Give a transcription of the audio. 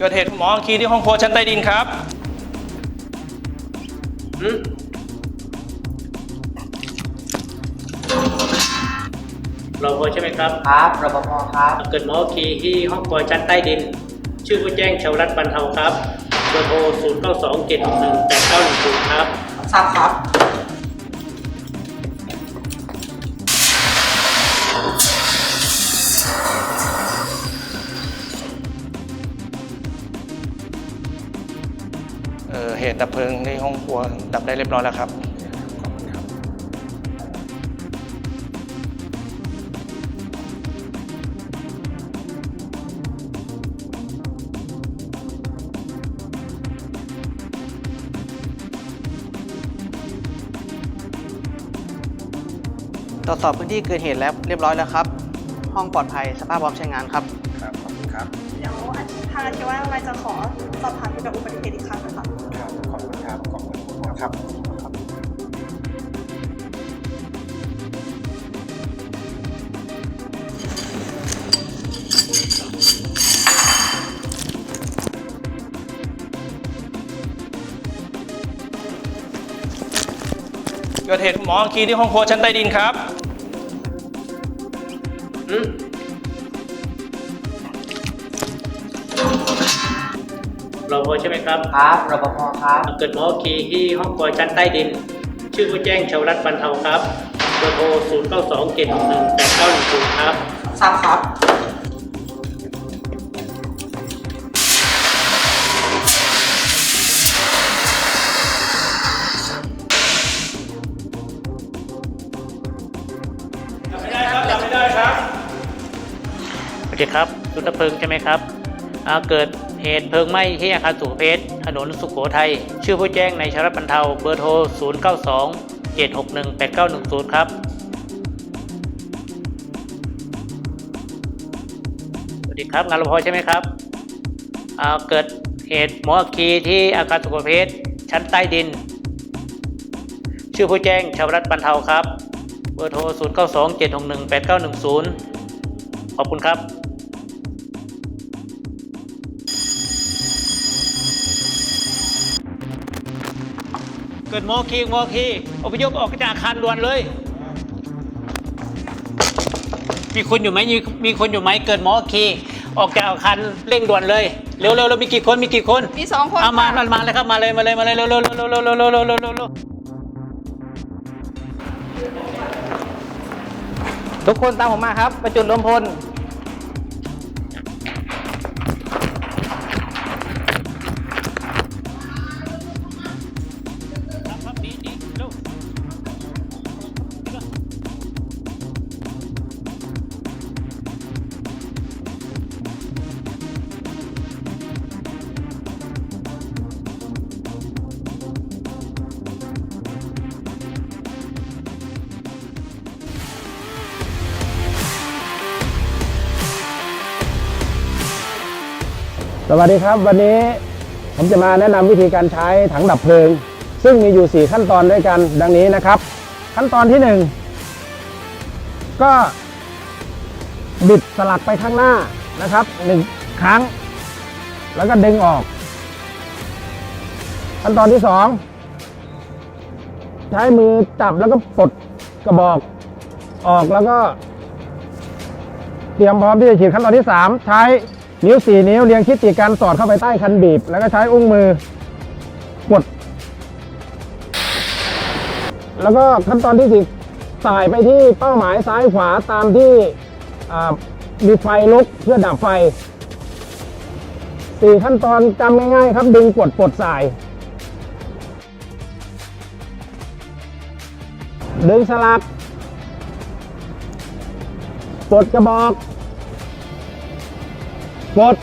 เกิดเหตุหมอคีย์ที่ห้องครัวชั้นใต้ดินครับอืมเราพอใช่ไหมครับครับรปภครับเกิดหมอคีที่ห้องครัวชั้นใต้ดิน ชื่อผู้แจ้งชาวรัฐบรรเทาครับเบอร์โทร0 9 2 7 6 1 8 9 1 0ครับ ทราบครับ เอ่อเหตุดับเพลิงในห้องครัวดับได้เรียบร้อยแล้วครับตรวจสอบพื้นที่เกิดเหตุแล้วเรียบร้อยแล้วครับ ห้องปลอดภัยสภาพพร้อมใช้งานครับ ครับ ขอบคุณครับ เดี๋ยวทางอาชีวะอะไรจะขอสอบถามเกี่ยวกับอุบัติเหตุอีกครั้งนะคะ คุณคุณหมอครับเกิดเหตุหมอคีย์ที่ห้องครัวชั้นใต้ดินครับ อืม ราพอใช่ไหมครับ ครับรปภครับเกิดหมอคีที่ห้องครัวชั้นใต้ดิน ชื่อผู้แจ้งชาวรัฐบรรเทาครับเบอร์โทร0 9 2 7 6 1 8 9 1 0ครับทราบครับไม่ได้ครับดับไม่ได้ครับโอเคครับจุดดับเพลิงใช่ไหมครับอ่าเกิด เหตุเพลิงไหม้ที่อาคารสุขเพชรถนนสุขโขทัย ชื่อผู้แจ้งในชารัฐบรรเทาเบอร์โทร 0 9 2 7 6 1 8 9 1 0 ครับ สวัสดีครับ งานรพใช่ไหมครับ เกิดเหตุหมออัคคีที่อาคารสุขเพชรชั้นใต้ดิน ชื่อผู้แจ้งชาวรัฐบรรเทาครับ เบอร์โทร 0 9 2 7 6 1 8 9 1 0 ขอบคุณครับ เกิดโมคีโมคีอพยพออกจากอาคารด่วนเลย มีคนอยู่ไหมมีมีคนอยู่ไหมเกิดหมอคีออกจากอาคารเร่งด่วนเลยเร็วเร็วเร็วมีกี่คนมีกี่คนมีสองคนเอามาค่ะ มามาเลยครับมาเลยมาเลยมาเลยเร็วเร็วเร็วเร็วเร็วเร็วเร็วเร็วเร็วเร็วเร็วทุกคนตามผมมาครับ ประจุดรวมพล สวัสดีครับ วันนี้ผมจะมาแนะนำวิธีการใช้ถังดับเพลิง ซึ่งมีอยู่ 4 ขั้นตอนด้วยกันดังนี้นะครับ ขั้นตอนที่ 1 ก็บิดสลักไปข้างหน้านะครับหนึ่งครั้ง แล้วก็ดึงออก ขั้นตอนที่ 2 ใช้มือจับแล้วก็ปลดกระบอกออกแล้วก็ เตรียมพร้อมที่จะฉีดขั้นตอนที่ 3 ใช้ นิ้ว 4 นิ้วเรียงชิดติกันสอดเข้าไปใต้คันบีบ แล้วก็ใช้อุ้งมือกด แล้วก็ขั้นตอนที่สี่สายไปที่เป้าหมายซ้ายขวาตามที่มีไฟลุกเพื่อดับไฟสี่ขั้นตอนจำง่ายๆครับดึงกดปลดสาย ดึงสลักปลดกระบอก spot